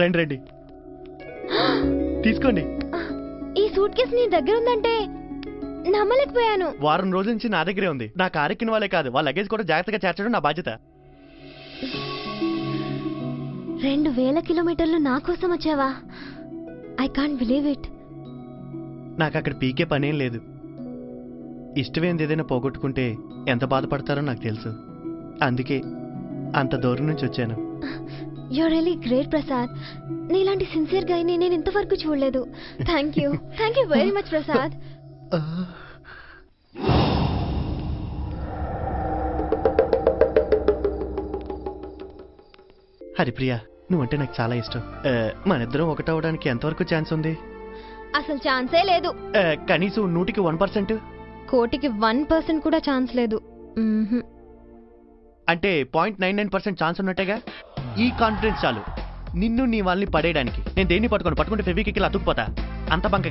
రండి రండి. తీసుకోండి. ఈ సూట్ కేసు నీ దగ్గర ఉందంటే నమ్మలేకపోయాను. వారం రోజుల నుంచి నా దగ్గరే ఉంది. నా కారు ఎక్కిన వాళ్ళే కాదు. వాళ్ళ లగేజ్ కూడా జాగ్రత్తగా చేర్చడం నా బాధ్యత. రెండు వేల కిలోమీటర్లు నా కోసం వచ్చావా? ఐ కాంట్ బిలీవ్ ఇట్ నాకు అక్కడ పీకే పనేం లేదు. ఇష్టమైంది ఏదైనా పోగొట్టుకుంటే ఎంత బాధపడతారో నాకు తెలుసు. అందుకే అంత దూరం నుంచి వచ్చాను. యు రియలీ గ్రేట్ ప్రసాద్ నీలాంటి సిన్సియర్ గాయని నేను ఇంతవరకు చూడలేదు. Thank you thank you very much Prasad Haripriya నువ్వంటే నాకు చాలా ఇష్టం. మన ఇద్దరం ఒకటవడానికి ఎంతవరకు ఛాన్స్ ఉంది? అసలు ఛాన్సే లేదు. కనీసం నూటికి వన్ పర్సెంట్? కోటికి వన్ పర్సెంట్ కూడా ఛాన్స్ లేదు. అంటే point nine nine percent chance ఉన్నట్టేగా? ఈ కాన్ఫిడెన్స్ చాలు. నిన్ను నీ వాళ్ళని పడేయడానికి. నేను దేన్ని పట్టుకొని? పట్టుకుంటే ఫెవికి అతుక్కుపోతా. అంత బంక